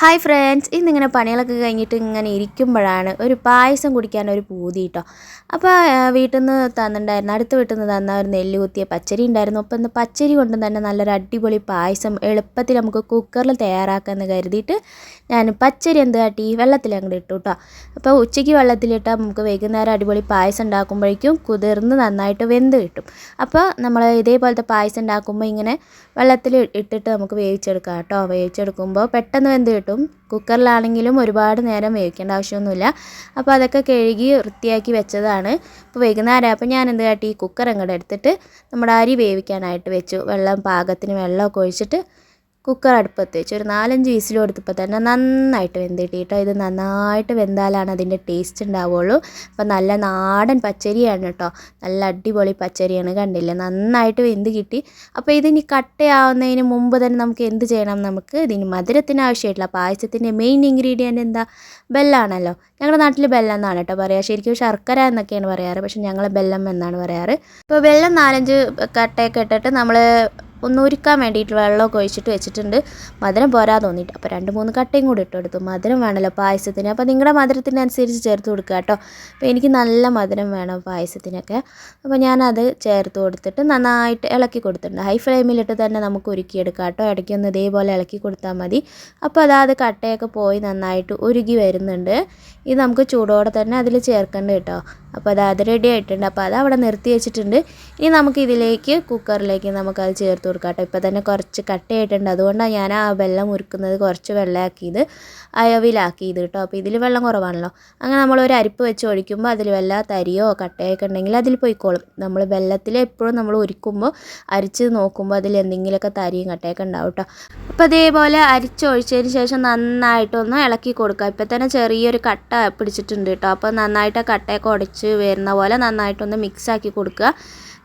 Hi friends ഇന്നിങ്ങനെ പണികളൊക്കെ കഴിഞ്ഞിട്ട് ഇങ്ങനെ ഇരിക്കുമ്പോഴാണ് ഒരു പായസം കുടിക്കാൻ ഒരു പൂതി കേട്ടോ അപ്പോൾ വീട്ടിൽ നിന്ന് തന്നിട്ടുണ്ടായിരുന്നു അടുത്ത വീട്ടിൽ നിന്ന് തന്ന ഒരു നെല്ല് കുത്തിയ പച്ചരി ഉണ്ടായിരുന്നു. അപ്പോൾ ഇന്ന് പച്ചരി കൊണ്ട് തന്നെ നല്ലൊരു അടിപൊളി പായസം എളുപ്പത്തിൽ നമുക്ക് കുക്കറിൽ തയ്യാറാക്കാമെന്ന് കരുതിയിട്ട് ഞാൻ പച്ചരി എന്ത് കാട്ടി വെള്ളത്തിൽ അങ്ങോട്ട് ഇട്ടു കേട്ടോ അപ്പോൾ ഉച്ചയ്ക്ക് വെള്ളത്തിലിട്ടാൽ നമുക്ക് വൈകുന്നേരം അടിപൊളി പായസം ഉണ്ടാക്കുമ്പോഴേക്കും കുതിർന്ന് നന്നായിട്ട് വെന്ത് കിട്ടും. അപ്പോൾ നമ്മൾ ഇതേപോലത്തെ പായസം ഉണ്ടാക്കുമ്പോൾ ഇങ്ങനെ വെള്ളത്തിൽ ഇട്ടിട്ട് നമുക്ക് വേവിച്ചെടുക്കാം കേട്ടോ വേവിച്ചെടുക്കുമ്പോൾ പെട്ടെന്ന് വെന്ത് കിട്ടും. കുക്കറിലാണെങ്കിലും ഒരുപാട് നേരം വേവിക്കേണ്ട ആവശ്യമൊന്നുമില്ല. അപ്പോൾ അതൊക്കെ കഴുകി വൃത്തിയാക്കി വെച്ചതാണ്. അപ്പോൾ വൈകുന്നേരം അപ്പോൾ ഞാൻ എന്ത് കാട്ടി? കുക്കർ അങ്ങോട്ട് എടുത്തിട്ട് നമ്മുടെ അരി വേവിക്കാനായിട്ട് വെച്ചു. വെള്ളം പാകത്തിന് വെള്ളമൊക്കെ ഒഴിച്ചിട്ട് കുക്കർ അടുപ്പത്ത് വെച്ച് ഒരു നാലഞ്ച് വിസിൽ കൊടുത്തപ്പോൾ തന്നെ നന്നായിട്ട് വെന്ത് കിട്ടി. ഇത് നന്നായിട്ട് വെന്താലാണ് അതിന്റെ ടേസ്റ്റ് ഉണ്ടാവുള്ളൂ. അപ്പോൾ നല്ല നാടൻ പച്ചരിയാണ് കേട്ടോ. നല്ല അടിപൊളി പച്ചരിയാണ് കണ്ടില്ലേ? നന്നായിട്ട് വെന്ത് കിട്ടി. അപ്പോൾ ഇതിനി കട്ടയാവുന്നതിന് മുമ്പ് തന്നെ നമുക്ക് എന്ത് ചെയ്യണം? നമുക്ക് ഇതിന് മധുരത്തിന് ആവശ്യമായിട്ടുള്ള പായസത്തിന്റെ മെയിൻ ഇൻഗ്രീഡിയന്റ് എന്താ? ബെല്ലാണല്ലോ. ഞങ്ങളുടെ നാട്ടിൽ ബെല്ലം എന്നാണ് കേട്ടോ പറയുക ശരിക്കും ശർക്കര എന്നൊക്കെയാണ് പറയാറ്. പക്ഷെ ഞങ്ങൾ ബെല്ലം എന്നാണ് പറയാറ്. അപ്പോൾ വെള്ളം നാലഞ്ച് കട്ടയൊക്കെ ഇട്ടിട്ട് നമ്മൾ ഒന്ന് ഉരുക്കാൻ വേണ്ടിയിട്ട് വെള്ളമൊക്കെ ഒഴിച്ചിട്ട് വെച്ചിട്ടുണ്ട്. മധുരം പോരാ തോന്നിയിട്ട്. അപ്പോൾ രണ്ട് മൂന്ന് കട്ടയും കൂടി ഇട്ട് കൊടുത്തു. മധുരം വേണമല്ലോ പായസത്തിന്. അപ്പോൾ നിങ്ങളുടെ മധുരത്തിനനുസരിച്ച് ചേർത്ത് കൊടുക്കുക കേട്ടോ. അപ്പോൾ എനിക്ക് നല്ല മധുരം വേണം പായസത്തിനൊക്കെ. അപ്പോൾ ഞാനത് ചേർത്ത് കൊടുത്തിട്ട് നന്നായിട്ട് ഇളക്കി കൊടുത്തിട്ടുണ്ട്. ഹൈ ഫ്ലെയിമിലിട്ട് തന്നെ നമുക്ക് ഉരുക്കിയെടുക്കാം കേട്ടോ. ഇടയ്ക്കൊന്ന് ഇതേപോലെ ഇളക്കി കൊടുത്താൽ മതി. അപ്പോൾ അതാത് കട്ടയൊക്കെ പോയി നന്നായിട്ട് ഉരുകി വരുന്നുണ്ട്. ഇത് നമുക്ക് ചൂടോടെ തന്നെ അതിൽ ചേർക്കേണ്ട കേട്ടോ. അപ്പോൾ അത് അത് റെഡി ആയിട്ടുണ്ട്. അപ്പോൾ അത് അവിടെ നിർത്തി വെച്ചിട്ടുണ്ട്. ഇനി നമുക്ക് ഇതിലേക്ക് കുക്കറിലേക്ക് നമുക്കത് ചേർത്ത് കൊടുക്കാം കേട്ടോ ഇപ്പം തന്നെ കുറച്ച് കട്ടയായിട്ടുണ്ട്. അതുകൊണ്ടാണ് ഞാൻ ആ വെള്ളം ഉരുക്കുന്നത് കുറച്ച് വെള്ളമാക്കിയത് അയവിലാക്കിയത് കേട്ടോ. അപ്പോൾ ഇതിൽ വെള്ളം കുറവാണല്ലോ. അങ്ങനെ നമ്മൾ ഒരു അരിപ്പ് വെച്ച് ഒഴിക്കുമ്പോൾ അതിൽ വല്ല തരിയോ കട്ടയൊക്കെ ഉണ്ടെങ്കിൽ അതിൽ പോയിക്കോളും. നമ്മൾ വെള്ളത്തിൽ എപ്പോഴും നമ്മൾ ഒരുക്കുമ്പോൾ അരിച്ച് നോക്കുമ്പോൾ അതിൽ എന്തെങ്കിലുമൊക്കെ തരിയും കട്ടയൊക്കെ ഉണ്ടാവും കേട്ടോ. അപ്പോൾ അതേപോലെ അരിച്ചൊഴിച്ചതിന് ശേഷം നന്നായിട്ടൊന്ന് ഇളക്കി കൊടുക്കുക. ഇപ്പം തന്നെ ചെറിയൊരു കട്ട പിടിച്ചിട്ടുണ്ട് കേട്ടോ. അപ്പോൾ നന്നായിട്ട് ആ കട്ടയൊക്കെ ഉടച്ച് വരുന്ന പോലെ നന്നായിട്ടൊന്ന് മിക്സ് ആക്കി കൊടുക്കുക.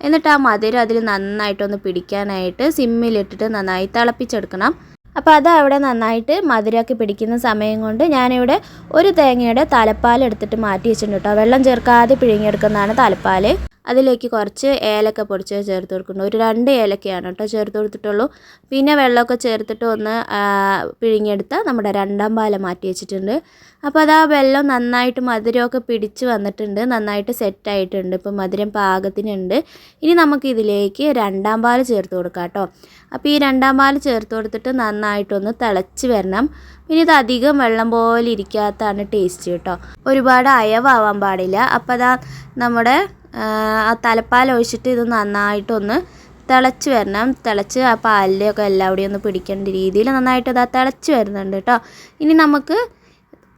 എന്നിട്ട് ആ മധുരം അതിൽ നന്നായിട്ടൊന്ന് പിടിക്കാനായിട്ട് സിമ്മിലിട്ടിട്ട് നന്നായി തിളപ്പിച്ചെടുക്കണം. അപ്പോൾ അത് അവിടെ നന്നായിട്ട് മധുരമൊക്കെ പിടിക്കുന്ന സമയം കൊണ്ട് ഞാനിവിടെ ഒരു തേങ്ങയുടെ തലപ്പാൽ എടുത്തിട്ട് മാറ്റി വെച്ചിട്ടുണ്ട് കേട്ടോ. വെള്ളം ചേർക്കാതെ പിഴിഞ്ഞെടുക്കുന്നതാണ് തലപ്പാൽ. അതിലേക്ക് കുറച്ച് ഏലക്ക പൊടിച്ച് ചേർത്ത് കൊടുക്കുന്നുണ്ട്. ഒരു രണ്ട് ഏലക്കയാണ് കേട്ടോ ചേർത്ത് കൊടുത്തിട്ടുള്ളൂ. പിന്നെ വെള്ളമൊക്കെ ചേർത്തിട്ട് ഒന്ന് പിഴിഞ്ഞെടുത്ത നമ്മുടെ രണ്ടാം പാല മാറ്റി വെച്ചിട്ടുണ്ട്. അപ്പോൾ അത് ആ വെള്ളം നന്നായിട്ട് മധുരമൊക്കെ പിടിച്ച് വന്നിട്ടുണ്ട്. നന്നായിട്ട് സെറ്റായിട്ടുണ്ട് ഇപ്പോൾ മധുരം പാകത്തിനുണ്ട്. ഇനി നമുക്ക് ഇതിലേക്ക് രണ്ടാം പാൽ ചേർത്ത് കൊടുക്കാം കേട്ടോ. അപ്പോൾ ഈ രണ്ടാം പാൽ ചേർത്ത് കൊടുത്തിട്ട് നന്നായിട്ടൊന്ന് തിളച്ച് വരണം. പിന്നെ ഇത് അധികം വെള്ളം പോലെ ഇരിക്കാത്തതാണ് ടേസ്റ്റ് കേട്ടോ. ഒരുപാട് അയവാവാൻ പാടില്ല. അപ്പോൾ അതാ നമ്മുടെ ആ തലപ്പാൽ ഒഴിച്ചിട്ട് ഇത് നന്നായിട്ടൊന്ന് തിളച്ച് വരണം. തിളച്ച് ആ പാലിലൊക്കെ എല്ലാവിടെയും ഒന്ന് പിടിക്കേണ്ട രീതിയിൽ നന്നായിട്ട് ഇതാ തിളച്ച് വരുന്നുണ്ട് കേട്ടോ. ഇനി നമുക്ക്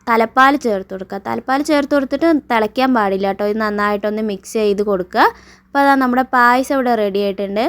തലപ്പാൽ ചേർത്ത് കൊടുക്കുക തലപ്പാൽ ചേർത്ത് കൊടുത്തിട്ട് തിളയ്ക്കാൻ പാടില്ല കേട്ടോ. ഇത് നന്നായിട്ടൊന്ന് മിക്സ് ചെയ്ത് കൊടുക്കുക. അപ്പോൾ അതാ നമ്മുടെ പായസം ഇവിടെ റെഡി ആയിട്ടുണ്ട്.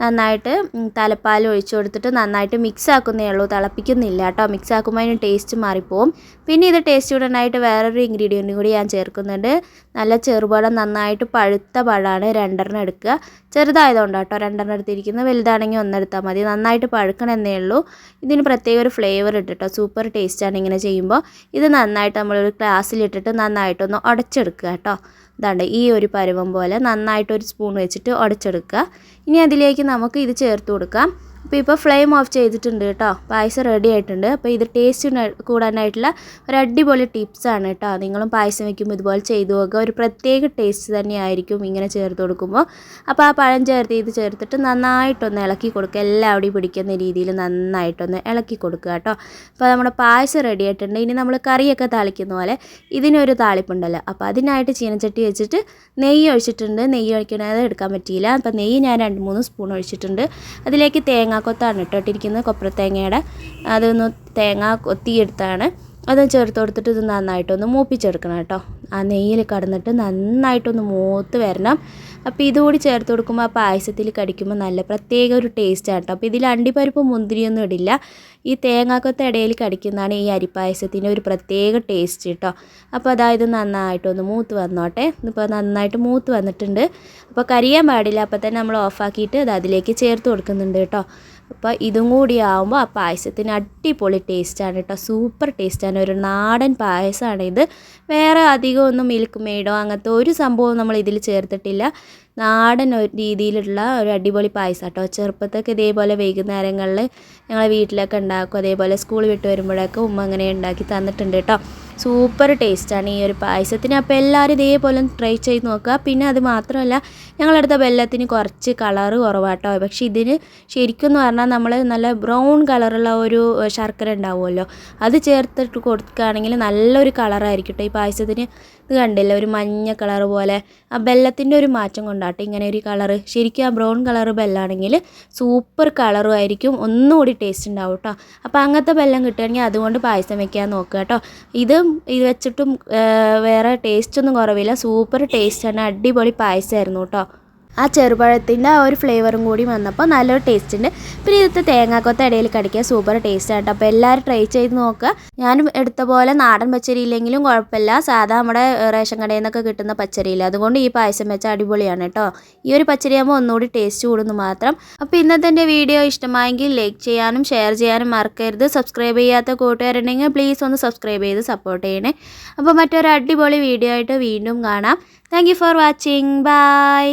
നന്നായിട്ട് തലപ്പാൽ ഒഴിച്ചു കൊടുത്തിട്ട് നന്നായിട്ട് മിക്സ് ആക്കുന്നേ ഉള്ളൂ. തിളപ്പിക്കുന്നില്ല കേട്ടോ. മിക്സ് ആക്കുമ്പോൾ അതിന് ടേസ്റ്റ് മാറിപ്പോവും. പിന്നെ ഇത് ടേസ്റ്റ് കൂടാനായിട്ട് വേറൊരു ഇൻഗ്രീഡിയന്റും കൂടി ഞാൻ ചേർക്കുന്നുണ്ട്. നല്ല ചെറുപഴം നന്നായിട്ട് പഴുത്ത പഴമാണ് രണ്ടെണ്ണം എടുക്കുക. ചെറുതായതുകൊണ്ട് കേട്ടോ. രണ്ടെണ്ണം എടുത്തിരിക്കുന്നത്. വലുതാണെങ്കിൽ ഒന്നെടുത്താൽ മതി. നന്നായിട്ട് പഴുക്കണമെന്നേ ഉള്ളൂ. ഇതിന് പ്രത്യേക ഒരു ഫ്ലേവർ ഇട്ടിട്ടോ സൂപ്പർ ടേസ്റ്റാണ് ഇങ്ങനെ ചെയ്യുമ്പോൾ. ഇത് നന്നായിട്ട് നമ്മളൊരു ഗ്ലാസ്സിലിട്ടിട്ട് നന്നായിട്ടൊന്ന് ഉടച്ചെടുക്കുക കേട്ടോ. ഇതാണ്ട് ഈ ഒരു പരുവം പോലെ നന്നായിട്ട് ഒരു സ്പൂൺ വെച്ചിട്ട് ഉടച്ചെടുക്കുക ഇനി അതിലേക്ക് നമുക്ക് ഇത് ചേർത്ത് കൊടുക്കാം. അപ്പോൾ ഇപ്പോൾ ഫ്ലെയിം ഓഫ് ചെയ്തിട്ടുണ്ട് കേട്ടോ. പായസം റെഡി ആയിട്ടുണ്ട്. അപ്പോൾ ഇത് ടേസ്റ്റ് കൂടാനായിട്ടുള്ള ഒരു അടിപൊളി ടിപ്സാണ് കേട്ടോ. നിങ്ങളും പായസം വയ്ക്കുമ്പോൾ ഇതുപോലെ ചെയ്തു നോക്കുക. ഒരു പ്രത്യേക ടേസ്റ്റ് തന്നെയായിരിക്കും ഇങ്ങനെ ചേർത്ത് കൊടുക്കുമ്പോൾ. അപ്പോൾ ആ പഴം ചേർത്ത് ഇത് ചേർത്തിട്ട് നന്നായിട്ടൊന്ന് ഇളക്കി കൊടുക്കുക. എല്ലാവിടെയും പിടിക്കുന്ന രീതിയിൽ നന്നായിട്ടൊന്ന് ഇളക്കി കൊടുക്കുക കേട്ടോ. അപ്പോൾ നമ്മുടെ പായസം റെഡി ആയിട്ടുണ്ട്. ഇനി നമ്മൾ കറിയൊക്കെ താളിക്കുന്ന പോലെ ഇതിനൊരു താളിപ്പുണ്ടല്ലോ. അപ്പോൾ അതിനായിട്ട് ചീനച്ചട്ടി വെച്ചിട്ട് നെയ്യ് ഒഴിച്ചിട്ടുണ്ട്. നെയ്യ് ഒഴിക്കണത് എടുക്കാൻ പറ്റിയില്ല. അപ്പോൾ നെയ്യ് ഞാൻ രണ്ട് മൂന്ന് സ്പൂൺ ഒഴിച്ചിട്ടുണ്ട്. അതിലേക്ക് തേങ്ങ തേങ്ങാക്കൊത്താണ് ഇട്ടിട്ടിരിക്കുന്നത് കൊപ്രത്തേങ്ങയുടെ അതൊന്ന് തേങ്ങ കൊത്തിയെടുത്താണ്. അത് ചേർത്ത് കൊടുത്തിട്ട് ഇത് നന്നായിട്ടൊന്ന് മൂപ്പിച്ചെടുക്കണം കേട്ടോ. ആ നെയ്യിൽ കടന്നിട്ട് നന്നായിട്ടൊന്ന് മൂത്ത് വരണം. അപ്പോൾ ഇതുകൂടി ചേർത്ത് കൊടുക്കുമ്പോൾ ആ പായസത്തിൽ കടിക്കുമ്പോൾ നല്ല പ്രത്യേക ഒരു ടേസ്റ്റാണ് കേട്ടോ അപ്പോൾ ഇതിൽ അണ്ടിപ്പരിപ്പ് മുന്തിരിയൊന്നും ഇടില്ല. ഈ തേങ്ങാക്കൊത്ത ഇടയിൽ കടിക്കുന്നതാണ് ഈ അരിപ്പായസത്തിന്റെ ഒരു പ്രത്യേക ടേസ്റ്റ് കേട്ടോ അപ്പോൾ അതായത് നന്നായിട്ടൊന്ന് മൂത്ത് വന്നോട്ടെ. ഇപ്പോൾ നന്നായിട്ട് മൂത്ത് വന്നിട്ടുണ്ട്. അപ്പോൾ കരിയാൻ പാടില്ല. അപ്പോൾ തന്നെ നമ്മൾ ഓഫാക്കിയിട്ട് അത് അതിലേക്ക് ചേർത്ത് കൊടുക്കുന്നുണ്ട് കേട്ടോ അപ്പോൾ ഇതും കൂടി ആകുമ്പോൾ ആ പായസത്തിന് അടിപൊളി ടേസ്റ്റാണ് കേട്ടോ സൂപ്പർ ടേസ്റ്റാണ് ഒരു നാടൻ പായസമാണ് ഇത്. വേറെ അധികം ഒന്നും മിൽക്ക് മെയ്ഡോ അങ്ങനത്തെ ഒരു സംഭവവും നമ്മൾ ഇതിൽ ചേർത്തിട്ടില്ല. നാടൻ ഒരു രീതിയിലുള്ള ഒരു അടിപൊളി പായസം കേട്ടോ ചെറുപ്പത്തൊക്കെ ഇതേപോലെ വൈകുന്നേരങ്ങളിൽ ഞങ്ങളെ വീട്ടിലൊക്കെ ഉണ്ടാക്കും. അതേപോലെ സ്കൂൾ വിട്ട് വരുമ്പോഴൊക്കെ ഉമ്മ അങ്ങനെ ഉണ്ടാക്കി തന്നിട്ടുണ്ട് കേട്ടോ സൂപ്പർ ടേസ്റ്റാണ് ഈ ഒരു പായസത്തിന്. അപ്പോൾ എല്ലാവരും ഇതേപോലെ ട്രൈ ചെയ്ത് നോക്കുക. പിന്നെ അത് മാത്രമല്ല ഞങ്ങളെടുത്ത വെല്ലത്തിന് കുറച്ച് കളറ് കുറവാട്ടോ. പക്ഷേ ഇതിന് ശരിക്കും എന്ന് പറഞ്ഞാൽ നമ്മൾ നല്ല ബ്രൗൺ കളറുള്ള ഒരു ശർക്കര ഉണ്ടാവുമല്ലോ. അത് ചേർത്തിട്ട് കൊടുക്കുകയാണെങ്കിൽ നല്ലൊരു കളറായിരിക്കും കേട്ടോ ഈ പായസത്തിന്. ഇത് കണ്ടില്ല? ഒരു മഞ്ഞ കളർ പോലെ. ആ ബെല്ലത്തിന്റെ ഒരു മാറ്റം കൊണ്ടാട്ടോ ഇങ്ങനെ ഒരു കളറ് ശരിക്കും ആ ബ്രൗൺ കളർ ബെല്ലാണെങ്കിൽ സൂപ്പർ കളറും ആയിരിക്കും. ഒന്നുകൂടി ടേസ്റ്റ് ഉണ്ടാവും കേട്ടോ അപ്പോൾ അങ്ങനത്തെ ബെല്ലം കിട്ടുകയാണെങ്കിൽ അതുകൊണ്ട് പായസം വെക്കാൻ നോക്കുക കേട്ടോ ഇതും ഇത് വെച്ചിട്ടും വേറെ ടേസ്റ്റ് ഒന്നും കുറവില്ല. സൂപ്പർ ടേസ്റ്റാണ് അടിപൊളി പായസമായിരുന്നു കേട്ടോ ആ ചെറുപഴത്തിന്റെ ആ ഒരു ഫ്ലേവറും കൂടി വന്നപ്പോൾ നല്ലൊരു ടേസ്റ്റ് ഉണ്ട്. പിന്നെ ഇന്നത്തെ തേങ്ങാക്കൊത്ത ഇടയിൽ കടിക്കുക സൂപ്പർ ടേസ്റ്റ് ആട്ടോ അപ്പോൾ എല്ലാവരും ട്രൈ ചെയ്ത് നോക്കുക. ഞാനും എടുത്ത പോലെ നാടൻ പച്ചരി ഇല്ലെങ്കിലും കുഴപ്പമില്ല. സാധാ നമ്മുടെ റേഷൻ കടയിൽ നിന്നൊക്കെ കിട്ടുന്ന പച്ചരിയില്ല. അതുകൊണ്ട് ഈ പായസം വെച്ചാൽ അടിപൊളിയാണ് കേട്ടോ ഈ ഒരു പച്ചരി ആകുമ്പോൾ ഒന്നുകൂടി ടേസ്റ്റ് കൂടുന്നു മാത്രം. അപ്പോൾ ഇന്നത്തെ എന്റെ വീഡിയോ ഇഷ്ടമായെങ്കിൽ ലൈക്ക് ചെയ്യാനും ഷെയർ ചെയ്യാനും മറക്കരുത്. സബ്സ്ക്രൈബ് ചെയ്യാത്ത കൂട്ടുകാരുണ്ടെങ്കിൽ പ്ലീസ് ഒന്ന് സബ്സ്ക്രൈബ് ചെയ്ത് സപ്പോർട്ട് ചെയ്യണേ. അപ്പോൾ മറ്റൊരു അടിപൊളി വീഡിയോ ആയിട്ട് വീണ്ടും കാണാം. Thank for watching bye